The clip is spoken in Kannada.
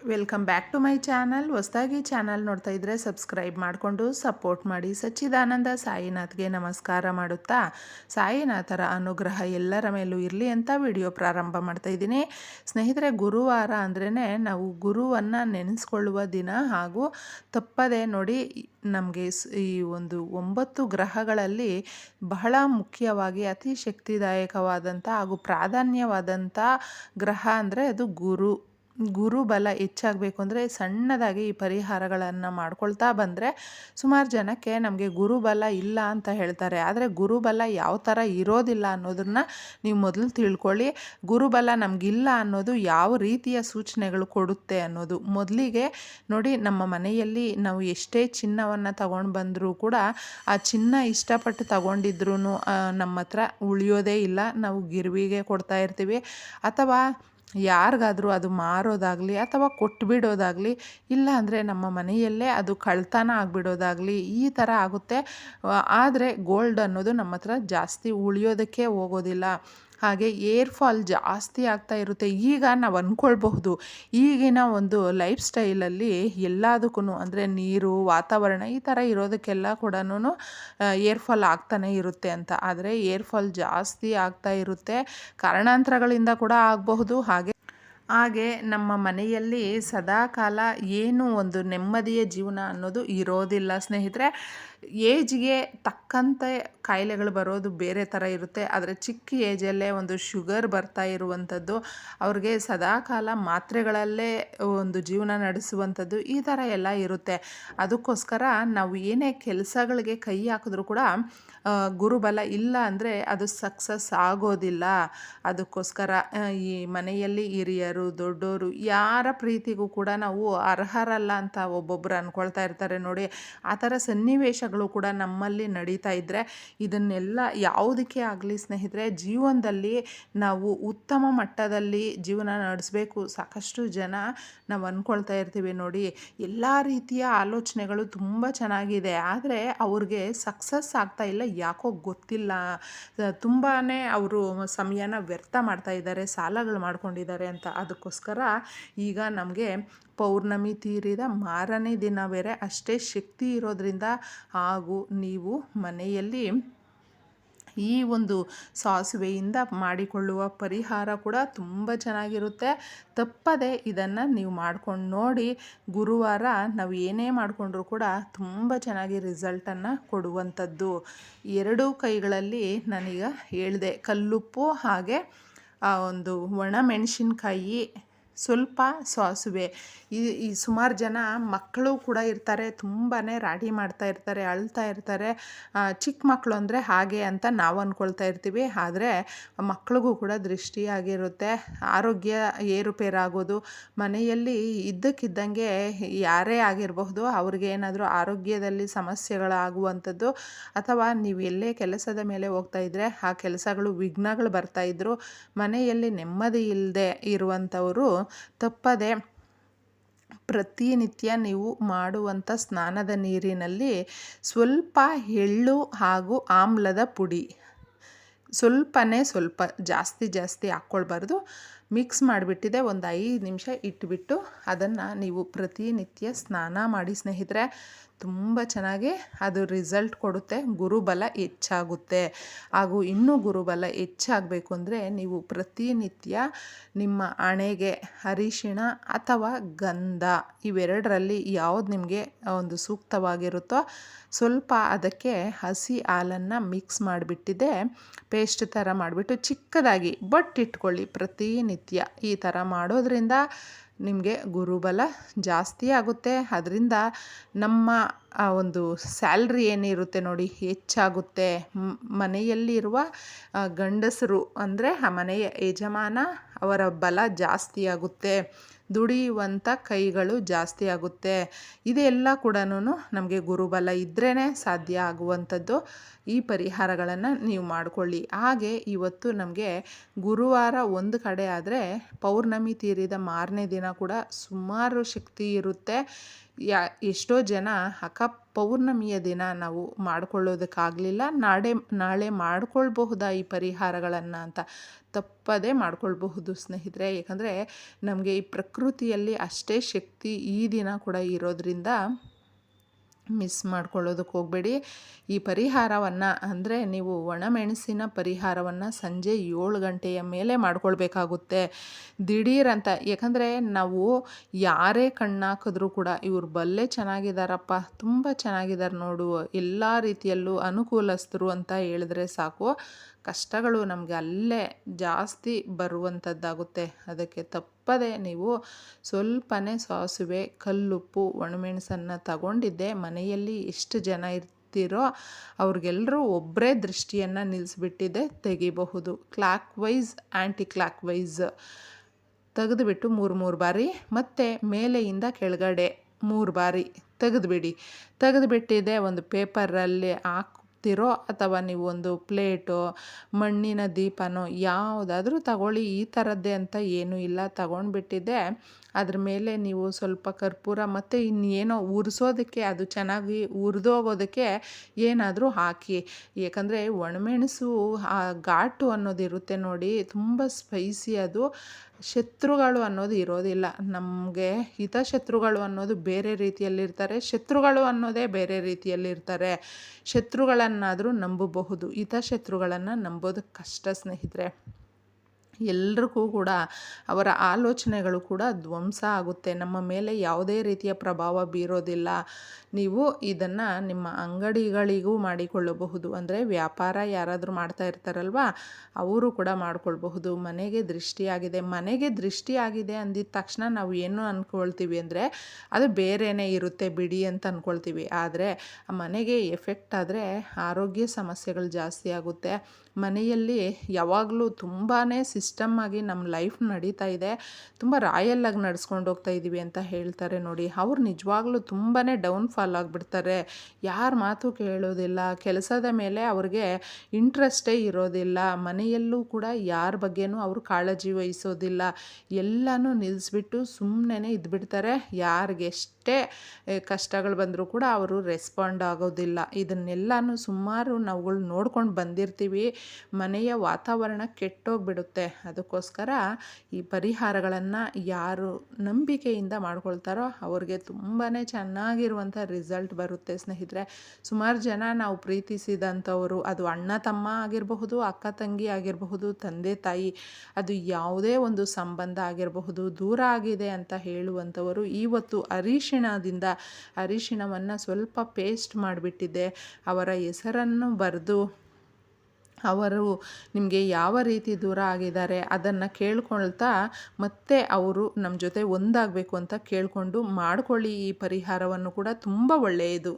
Welcome back to my channel. ಹೊಸದಾಗಿ ಚಾನಲ್ ನೋಡ್ತಾ ಇದ್ದರೆ ಸಬ್ಸ್ಕ್ರೈಬ್ ಮಾಡಿಕೊಂಡು ಸಪೋರ್ಟ್ ಮಾಡಿ. ಸಚ್ಚಿದಾನಂದ ಸಾಯಿನಾಥ್ಗೆ ನಮಸ್ಕಾರ ಮಾಡುತ್ತಾ? ಸಾಯಿನಾಥರ ಅನುಗ್ರಹ ಎಲ್ಲರ ಮೇಲೂ ಇರಲಿ ಅಂತ ವಿಡಿಯೋ ಪ್ರಾರಂಭ ಮಾಡ್ತಾ ಇದ್ದೀನಿ. ಸ್ನೇಹಿತರೆ, ಗುರುವಾರ ಅಂದ್ರೇ ನಾವು ಗುರುವನ್ನು ನೆನೆಸ್ಕೊಳ್ಳುವ ದಿನ ಹಾಗೂ ತಪ್ಪದೆ ನೋಡಿ ನಮಗೆ ಈ ಒಂದು ಒಂಬತ್ತು ಗ್ರಹಗಳಲ್ಲಿ ಬಹಳ ಮುಖ್ಯವಾಗಿ ಅತಿ ಶಕ್ತಿದಾಯಕವಾದಂಥ ಹಾಗೂ ಪ್ರಾಧಾನ್ಯವಾದಂಥ ಗ್ರಹ ಅಂದರೆ ಅದು ಗುರು. ಗುರುಬಲ ಹೆಚ್ಚಾಗಬೇಕು ಅಂದರೆ ಸಣ್ಣದಾಗಿ ಈ ಪರಿಹಾರಗಳನ್ನು ಮಾಡ್ಕೊಳ್ತಾ ಬಂದರೆ ಸುಮಾರು ಜನಕ್ಕೆ ನಮಗೆ ಗುರುಬಲ ಇಲ್ಲ ಅಂತ ಹೇಳ್ತಾರೆ. ಆದರೆ ಗುರುಬಲ ಯಾವ ಥರ ಇರೋದಿಲ್ಲ ಅನ್ನೋದನ್ನು ನೀವು ಮೊದಲು ತಿಳ್ಕೊಳ್ಳಿ. ಗುರುಬಲ ನಮಗಿಲ್ಲ ಅನ್ನೋದು ಯಾವ ರೀತಿಯ ಸೂಚನೆಗಳು ಕೊಡುತ್ತೆ ಅನ್ನೋದು ಮೊದಲಿಗೆ ನೋಡಿ ನಮ್ಮ ಮನೆಯಲ್ಲಿ ನಾವು ಎಷ್ಟೇ ಚಿನ್ನವನ್ನು ತಗೊಂಡು ಬಂದರೂ ಕೂಡ ಆ ಚಿನ್ನ ಇಷ್ಟಪಟ್ಟು ತಗೊಂಡಿದ್ರೂ ನಮ್ಮ ಹತ್ರ ಉಳಿಯೋದೇ ಇಲ್ಲ. ನಾವು ಗಿರ್ವಿಗೆ ಕೊಡ್ತಾ ಇರ್ತೀವಿ. ಅಥವಾ ಯಾರಿಗಾದರೂ ಅದು ಮಾರೋದಾಗಲಿ ಅಥವಾ ಕೊಟ್ಬಿಡೋದಾಗಲಿ, ಇಲ್ಲ ಅಂದರೆ ನಮ್ಮ ಮನೆಯಲ್ಲೇ ಅದು ಕಳ್ತನ ಆಗಿಬಿಡೋದಾಗಲಿ ಈ ಥರ ಆಗುತ್ತೆ. ಆದರೆ ಗೋಲ್ಡ್ ಅನ್ನೋದು ನಮ್ಮ ಹತ್ರ ಜಾಸ್ತಿ ಉಳಿಯೋದಕ್ಕೆ ಹೋಗೋದಿಲ್ಲ. ಹಾಗೆ ಏರ್ ಫಾಲ್ ಜಾಸ್ತಿ ಆಗ್ತಾ ಇರುತ್ತೆ. ಈಗ ನಾವು ಅಂದ್ಕೊಳ್ಬಹುದು ಈಗಿನ ಒಂದು ಲೈಫ್ ಸ್ಟೈಲಲ್ಲಿ ಎಲ್ಲದಕ್ಕೂ ಅಂದರೆ ನೀರು, ವಾತಾವರಣ ಈ ಥರ ಇರೋದಕ್ಕೆಲ್ಲ ಕೂಡ ಏರ್ ಫಾಲ್ ಆಗ್ತಾನೆ ಇರುತ್ತೆ ಅಂತ. ಆದರೆ ಏರ್ ಫಾಲ್ ಜಾಸ್ತಿ ಆಗ್ತಾ ಇರುತ್ತೆ. ಕಾರಣಾಂತರಗಳಿಂದ ಕೂಡ ಆಗಬಹುದು. ಹಾಗೆ ಹಾಗೆ ನಮ್ಮ ಮನೆಯಲ್ಲಿ ಸದಾಕಾಲ ಏನು ಒಂದು ನೆಮ್ಮದಿಯ ಜೀವನ ಅನ್ನೋದು ಇರೋದಿಲ್ಲ ಸ್ನೇಹಿತರೆ. ಏಜ್ಗೆ ತಕ್ಕಂತೆ ಕಾಯಿಲೆಗಳು ಬರೋದು ಬೇರೆ ಥರ ಇರುತ್ತೆ. ಆದರೆ ಚಿಕ್ಕ ಏಜಲ್ಲೇ ಒಂದು ಶುಗರ್ ಬರ್ತಾ ಇರುವಂಥದ್ದು, ಅವ್ರಿಗೆ ಸದಾಕಾಲ ಮಾತ್ರೆಗಳಲ್ಲೇ ಒಂದು ಜೀವನ ನಡೆಸುವಂಥದ್ದು ಈ ಥರ ಎಲ್ಲ ಇರುತ್ತೆ. ಅದಕ್ಕೋಸ್ಕರ ನಾವು ಏನೇ ಕೆಲಸಗಳಿಗೆ ಕೈ ಹಾಕಿದ್ರೂ ಕೂಡ ಗುರುಬಲ ಇಲ್ಲ ಅಂದರೆ ಅದು ಸಕ್ಸಸ್ ಆಗೋದಿಲ್ಲ. ಅದಕ್ಕೋಸ್ಕರ ಈ ಮನೆಯಲ್ಲಿ ಹಿರಿಯರು, ದೊಡ್ಡೋರು ಯಾರ ಪ್ರೀತಿಗೂ ಕೂಡ ನಾವು ಅರ್ಹರಲ್ಲ ಅಂತ ಒಬ್ಬೊಬ್ಬರು ಅಂದ್ಕೊಳ್ತಾ ಇರ್ತಾರೆ ನೋಡಿ. ಆ ಥರ ಸನ್ನಿವೇಶಗಳು ಕೂಡ ನಮ್ಮಲ್ಲಿ ನಡೀತಾ ಇದ್ದರೆ ಇದನ್ನೆಲ್ಲ ಯಾವುದಕ್ಕೆ ಆಗಲಿ ಸ್ನೇಹಿತರೆ, ಜೀವನದಲ್ಲಿ ನಾವು ಉತ್ತಮ ಮಟ್ಟದಲ್ಲಿ ಜೀವನ ನಡೆಸಬೇಕು. ಸಾಕಷ್ಟು ಜನ ನಾವು ಅಂದ್ಕೊಳ್ತಾ ಇರ್ತೀವಿ ನೋಡಿ, ಎಲ್ಲ ರೀತಿಯ ಆಲೋಚನೆಗಳು ತುಂಬ ಚೆನ್ನಾಗಿದೆ. ಆದರೆ ಅವ್ರಿಗೆ ಸಕ್ಸಸ್ ಆಗ್ತಾ ಇಲ್ಲ, ಯಾಕೋ ಗೊತ್ತಿಲ್ಲ. ತುಂಬಾ ಅವರು ಸಮಯನ ವ್ಯರ್ಥ ಮಾಡ್ತಾ ಇದ್ದಾರೆ, ಸಾಲಗಳು ಮಾಡ್ಕೊಂಡಿದ್ದಾರೆ ಅಂತ. ಅದಕ್ಕೋಸ್ಕರ ಈಗ ನಮಗೆ ಪೌರ್ಣಮಿ ತೀರಿದ ಮಾರನೇ ದಿನ ಬೇರೆ, ಅಷ್ಟೇ ಶಕ್ತಿ ಇರೋದ್ರಿಂದ ಹಾಗೂ ನೀವು ಮನೆಯಲ್ಲಿ ಈ ಒಂದು ಸಾಸಿವೆಯಿಂದ ಮಾಡಿಕೊಳ್ಳುವ ಪರಿಹಾರ ಕೂಡ ತುಂಬ ಚೆನ್ನಾಗಿರುತ್ತೆ. ತಪ್ಪದೆ ಇದನ್ನು ನೀವು ಮಾಡ್ಕೊಂಡು ನೋಡಿ ಗುರುವಾರ ನಾವು ಏನೇ ಮಾಡಿಕೊಂಡ್ರೂ ಕೂಡ ತುಂಬ ಚೆನ್ನಾಗಿ ರಿಸಲ್ಟನ್ನು ಕೊಡುವಂಥದ್ದು. ಎರಡೂ ಕೈಗಳಲ್ಲಿ ನಾನೀಗ ಹೇಳಿದೆ ಕಲ್ಲುಪ್ಪು ಹಾಗೆ ಆ ಒಂದು ಒಣ ಮೆಣಸಿನ್ಕಾಯಿ ಸ್ವಲ್ಪ ಸಾಸುವೆ. ಈ ಈ ಸುಮಾರು ಜನ ಮಕ್ಕಳು ಕೂಡ ಇರ್ತಾರೆ ತುಂಬಾ ರಾಡಿ ಮಾಡ್ತಾ ಇರ್ತಾರೆ, ಅಳ್ತಾ ಇರ್ತಾರೆ. ಚಿಕ್ಕ ಮಕ್ಕಳು ಅಂದರೆ ಹಾಗೆ ಅಂತ ನಾವು ಅಂದ್ಕೊಳ್ತಾ ಇರ್ತೀವಿ. ಆದರೆ ಮಕ್ಕಳಿಗೂ ಕೂಡ ದೃಷ್ಟಿಯಾಗಿರುತ್ತೆ ಆರೋಗ್ಯ ಏರುಪೇರಾಗೋದು, ಮನೆಯಲ್ಲಿ ಇದ್ದಕ್ಕಿದ್ದಂಗೆ ಯಾರೇ ಆಗಿರಬಹುದು, ಅವ್ರಿಗೆ ಏನಾದರೂ ಆರೋಗ್ಯದಲ್ಲಿ ಸಮಸ್ಯೆಗಳಾಗುವಂಥದ್ದು, ಅಥವಾ ನೀವು ಎಲ್ಲೇ ಕೆಲಸದ ಮೇಲೆ ಹೋಗ್ತಾ ಇದ್ದರೆ ಆ ಕೆಲಸಗಳು ವಿಘ್ನಗಳು ಬರ್ತಾಯಿದ್ರು ಮನೆಯಲ್ಲಿ ನೆಮ್ಮದಿ ಇಲ್ಲದೆ ಇರುವಂಥವರು ತಪ್ಪದೆ ಪ್ರತಿನಿತ್ಯ ನೀವು ಮಾಡುವಂಥ ಸ್ನಾನದ ನೀರಿನಲ್ಲಿ ಸ್ವಲ್ಪ ಎಳ್ಳು ಹಾಗೂ ಆಮ್ಲದ ಪುಡಿ. ಸ್ವಲ್ಪನೇ ಸ್ವಲ್ಪ ಜಾಸ್ತಿ ಜಾಸ್ತಿ ಹಾಕ್ಕೊಳ್ಬಾರ್ದು. ಮಿಕ್ಸ್ ಮಾಡಿಬಿಟ್ಟಿದೆ, ಒಂದು ಐದು ನಿಮಿಷ ಇಟ್ಬಿಟ್ಟು ಅದನ್ನು ನೀವು ಪ್ರತಿನಿತ್ಯ ಸ್ನಾನ ಮಾಡಿ ಸ್ನೇಹಿತರೆ, ತುಂಬ ಚೆನ್ನಾಗಿ ಅದು ರಿಸಲ್ಟ್ ಕೊಡುತ್ತೆ. ಗುರುಬಲ ಹೆಚ್ಚಾಗುತ್ತೆ. ಹಾಗೂ ಇನ್ನೂ ಗುರುಬಲ ಹೆಚ್ಚಾಗಬೇಕು ಅಂದರೆ ನೀವು ಪ್ರತಿನಿತ್ಯ ನಿಮ್ಮ ಹಣೆಗೆ ಅರಿಶಿಣ ಅಥವಾ ಗಂಧ ಇವೆರಡರಲ್ಲಿ ಯಾವುದು ನಿಮಗೆ ಒಂದು ಸೂಕ್ತವಾಗಿರುತ್ತೋ ಸ್ವಲ್ಪ ಅದಕ್ಕೆ ಹಸಿ ಹಾಲನ್ನು ಮಿಕ್ಸ್ ಮಾಡಿಬಿಟ್ಟಿದೆ. ಪೇಸ್ಟ್ ಥರ ಮಾಡಿಬಿಟ್ಟು ಚಿಕ್ಕದಾಗಿ ಬಟ್ಟಿಟ್ಕೊಳ್ಳಿ ಪ್ರತಿನಿತ್ಯ. ಈ ಥರ ಮಾಡೋದ್ರಿಂದ ನಿಮಗೆ ಗುರುಬಲ ಜಾಸ್ತಿ ಆಗುತ್ತೆ. ಅದರಿಂದ ನಮ್ಮ, ಆ, ಒಂದು ಸ್ಯಾಲ್ರಿ ಏನಿರುತ್ತೆ ನೋಡಿ ಹೆಚ್ಚಾಗುತ್ತೆ. ಮನೆಯಲ್ಲಿರುವ ಗಂಡಸರು ಅಂದರೆ ಆ ಮನೆಯ ಯಜಮಾನ ಅವರ ಬಲ ಜಾಸ್ತಿ ಆಗುತ್ತೆ. ದುಡಿಯುವಂಥ ಕೈಗಳು ಜಾಸ್ತಿ ಆಗುತ್ತೆ. ಇದೆಲ್ಲ ಕೂಡ ನಮಗೆ ಗುರುಬಲ ಇದ್ರೇ ಸಾಧ್ಯ ಆಗುವಂಥದ್ದು. ಈ ಪರಿಹಾರಗಳನ್ನು ನೀವು ಮಾಡಿಕೊಳ್ಳಿ. ಹಾಗೆ ಇವತ್ತು ನಮಗೆ ಗುರುವಾರ ಒಂದು ಕಡೆ ಆದರೆ ಪೌರ್ಣಮಿ ತೀರಿದ ಮಾರನೇ ದಿನ ಕೂಡ ಸುಮಾರು ಶಕ್ತಿ ಇರುತ್ತೆ. ಯಾ, ಎಷ್ಟೋ ಜನ ಅಕ್ಕ ಪೌರ್ಣಮಿಯ ದಿನ ನಾವು ಮಾಡ್ಕೊಳ್ಳೋದಕ್ಕಾಗಲಿಲ್ಲ. ನಾಳೆ ನಾಳೆ ಮಾಡ್ಕೊಳ್ಬಹುದಾ ಈ ಪರಿಹಾರಗಳನ್ನು ಅಂತ ತಪ್ಪದೇ ಮಾಡ್ಕೊಳ್ಬಹುದು ಸ್ನೇಹಿತರೆ. ಯಾಕಂದರೆ ನಮಗೆ ಈ ಪ್ರಕೃತಿಯಲ್ಲಿ ಅಷ್ಟೇ ಶಕ್ತಿ ಈ ದಿನ ಕೂಡ ಇರೋದ್ರಿಂದ ಮಿಸ್ ಮಾಡ್ಕೊಳ್ಳೋದಕ್ಕೆ ಹೋಗಬೇಡಿ. ಈ ಪರಿಹಾರವನ್ನು ಅಂದರೆ ನೀವು ಒಣಮೆಣಸಿನ ಪರಿಹಾರವನ್ನು ಸಂಜೆ ಏಳು ಗಂಟೆಯ ಮೇಲೆ ಮಾಡ್ಕೊಳ್ಬೇಕಾಗುತ್ತೆ. ದಿಢೀರಂತ, ಯಾಕಂದರೆ ನಾವು ಯಾರೇ ಕಣ್ಣಾಕಿದ್ರೂ ಕೂಡ ಇವ್ರು ಬಲ್ಲೆ ಚೆನ್ನಾಗಿದ್ದಾರಪ್ಪ ತುಂಬ ಚೆನ್ನಾಗಿದ್ದಾರೆ ನೋಡು, ಎಲ್ಲ ರೀತಿಯಲ್ಲೂ ಅನುಕೂಲಸ್ಥರು ಅಂತ ಹೇಳಿದ್ರೆ ಸಾಕು. ಕಷ್ಟಗಳು ನಮಗೆ ಅಲ್ಲೇ ಜಾಸ್ತಿ ಬರುವಂಥದ್ದಾಗುತ್ತೆ. ಅದಕ್ಕೆ ತಪ್ಪದೆ ನೀವು ಸ್ವಲ್ಪನೇ ಸಾಸಿವೆ, ಕಲ್ಲುಪ್ಪು, ಒಣಮೆಣಸನ್ನು ತಗೊಂಡಿದ್ದೆ. ಮನೆಯಲ್ಲಿ ಎಷ್ಟು ಜನ ಇರ್ತೀರೋ ಅವ್ರಿಗೆಲ್ಲರೂ ಒಬ್ಬರೇ ದೃಷ್ಟಿಯನ್ನು ನಿಲ್ಲಿಸ್ಬಿಟ್ಟಿದೆ ತೆಗಿಬಹುದು. Clockwise anti clockwise ತೆಗೆದುಬಿಟ್ಟು ಮೂರು ಮೂರು ಬಾರಿ. ಮತ್ತು ಮೇಲೆಯಿಂದ ಕೆಳಗಡೆ ಮೂರು ಬಾರಿ ತೆಗೆದುಬಿಡಿ. ತೆಗೆದುಬಿಟ್ಟಿದೆ ಒಂದು ಪೇಪರಲ್ಲಿ ಹಾಕಿ ತಿರೋ ಅಥವಾ ನೀವು ಒಂದು ಪ್ಲೇಟು, ಮಣ್ಣಿನ ದೀಪನೋ ಯಾವುದಾದ್ರೂ ತಗೊಳ್ಳಿ. ಈ ಥರದ್ದೇ ಅಂತ ಏನೂ ಇಲ್ಲ. ತಗೊಂಡ್ಬಿಟ್ಟಿದ್ದೆ. ಅದ್ರ ಮೇಲೆ ನೀವು ಸ್ವಲ್ಪ ಕರ್ಪೂರ ಮತ್ತು ಇನ್ನೇನೋ ಉರಿಸೋದಕ್ಕೆ, ಅದು ಚೆನ್ನಾಗಿ ಉರಿದೋಗೋದಕ್ಕೆ ಏನಾದರೂ ಹಾಕಿ. ಏಕೆಂದರೆ ಒಣಮೆಣಸು, ಆ ಘಾಟು ಅನ್ನೋದಿರುತ್ತೆ ನೋಡಿ, ತುಂಬ ಸ್ಪೈಸಿ ಅದು. ಶತ್ರುಗಳು ಅನ್ನೋದು ಇರೋದಿಲ್ಲ. ನಮಗೆ ಹಿತಶತ್ರುಗಳು ಅನ್ನೋದು ಬೇರೆ ರೀತಿಯಲ್ಲಿರ್ತಾರೆ, ಶತ್ರುಗಳು ಅನ್ನೋದೇ ಬೇರೆ ರೀತಿಯಲ್ಲಿರ್ತಾರೆ. ಶತ್ರುಗಳನ್ನಾದರೂ ನಂಬಬಹುದು, ಹಿತಶತ್ರುಗಳನ್ನು ನಂಬೋದು ಕಷ್ಟ ಸ್ನೇಹಿತರೆ. ಎಲ್ರಿಗೂ ಕೂಡ ಅವರ ಆಲೋಚನೆಗಳು ಕೂಡ ಧ್ವಂಸ ಆಗುತ್ತೆ. ನಮ್ಮ ಮೇಲೆ ಯಾವುದೇ ರೀತಿಯ ಪ್ರಭಾವ ಬೀರೋದಿಲ್ಲ. ನೀವು ಇದನ್ನು ನಿಮ್ಮ ಅಂಗಡಿಗಳಿಗೂ ಮಾಡಿಕೊಳ್ಳಬಹುದು. ಅಂದರೆ ವ್ಯಾಪಾರ ಯಾರಾದರೂ ಮಾಡ್ತಾ ಇರ್ತಾರಲ್ವ, ಅವರು ಕೂಡ ಮಾಡಿಕೊಳ್ಬಹುದು. ಮನೆಗೆ ದೃಷ್ಟಿಯಾಗಿದೆ. ಮನೆಗೆ ದೃಷ್ಟಿಯಾಗಿದೆ ಅಂದಿದ ತಕ್ಷಣ ನಾವು ಏನು ಅಂದ್ಕೊಳ್ತೀವಿ ಅಂದರೆ, ಅದು ಬೇರೆಯೇ ಇರುತ್ತೆ ಬಿಡಿ ಅಂತ ಅಂದ್ಕೊಳ್ತೀವಿ ಆದರೆ, ಮನೆಗೆ ಎಫೆಕ್ಟ್ ಆದರೆ ಆರೋಗ್ಯ ಸಮಸ್ಯೆಗಳು ಜಾಸ್ತಿ ಆಗುತ್ತೆ. ಮನೆಯಲ್ಲಿ ಯಾವಾಗಲೂ ತುಂಬಾ ಸಿಸ್ಟಮ್ ಆಗಿ ನಮ್ಮ ಲೈಫ್ ನಡೀತಾ ಇದೆ. ತುಂಬ ರಾಯಲ್ಲಾಗಿ ನಡ್ಸ್ಕೊಂಡು ಹೋಗ್ತಾ ಇದ್ದೀವಿ ಅಂತ ಹೇಳ್ತಾರೆ ನೋಡಿ. ಅವ್ರು ನಿಜವಾಗ್ಲೂ ತುಂಬಾ ಡೌನ್ ಫಾಲ್ ಆಗಿಬಿಡ್ತಾರೆ. ಯಾರ ಮಾತು ಕೇಳೋದಿಲ್ಲ. ಕೆಲಸದ ಮೇಲೆ ಅವ್ರಿಗೆ ಇಂಟ್ರೆಸ್ಟೇ ಇರೋದಿಲ್ಲ. ಮನೆಯಲ್ಲೂ ಕೂಡ ಯಾರ ಬಗ್ಗೆನೂ ಅವರು ಕಾಳಜಿ ವಹಿಸೋದಿಲ್ಲ. ಎಲ್ಲನೂ ನಿಲ್ಲಿಸ್ಬಿಟ್ಟು ಸುಮ್ಮನೆ ಇದ್ಬಿಡ್ತಾರೆ. ಯಾರಿಗೆಷ್ಟೇ ಕಷ್ಟಗಳು ಬಂದರೂ ಕೂಡ ಅವರು ರೆಸ್ಪಾಂಡ್ ಆಗೋದಿಲ್ಲ. ಇದನ್ನೆಲ್ಲನೂ ಸುಮಾರು ನಾವುಗಳು ನೋಡ್ಕೊಂಡು ಬಂದಿರ್ತೀವಿ. ಮನೆಯ ವಾತಾವರಣ ಕೆಟ್ಟೋಗ್ಬಿಡುತ್ತೆ. ಅದಕ್ಕೋಸ್ಕರ ಈ ಪರಿಹಾರಗಳನ್ನು ಯಾರು ನಂಬಿಕೆಯಿಂದ ಮಾಡ್ಕೊಳ್ತಾರೋ ಅವ್ರಿಗೆ ತುಂಬಾ ಚೆನ್ನಾಗಿರುವಂಥ ರಿಸಲ್ಟ್ ಬರುತ್ತೆ ಸ್ನೇಹಿತರೆ. ಸುಮಾರು ಜನ ನಾವು ಪ್ರೀತಿಸಿದಂಥವರು, ಅದು ಅಣ್ಣ ತಮ್ಮ ಆಗಿರಬಹುದು, ಅಕ್ಕ ತಂಗಿ ಆಗಿರಬಹುದು, ತಂದೆ ತಾಯಿ, ಅದು ಯಾವುದೇ ಒಂದು ಸಂಬಂಧ ಆಗಿರಬಹುದು, ದೂರ ಆಗಿದೆ ಅಂತ ಹೇಳುವಂಥವರು ಇವತ್ತು ಅರಿಶಿಣದಿಂದ ಅರಿಶಿಣವನ್ನು ಸ್ವಲ್ಪ ಪೇಸ್ಟ್ ಮಾಡಿಬಿಟ್ಟಿದ್ದೆ. ಅವರ ಹೆಸರನ್ನು ಬರೆದು ಅವರು ನಿಮಗೆ ಯಾವ ರೀತಿ ದೂರ ಆಗಿದ್ದಾರೆ ಅದನ್ನು ಕೇಳ್ಕೊಳ್ತಾ ಮತ್ತೆ ಅವರು ನಮ್ಮ ಜೊತೆ ಒಂದಾಗಬೇಕು ಅಂತ ಕೇಳಿಕೊಂಡು ಮಾಡಿಕೊಳ್ಳಿ ಈ ಪರಿಹಾರವನ್ನು ಕೂಡ ತುಂಬ ಒಳ್ಳೆಯದು.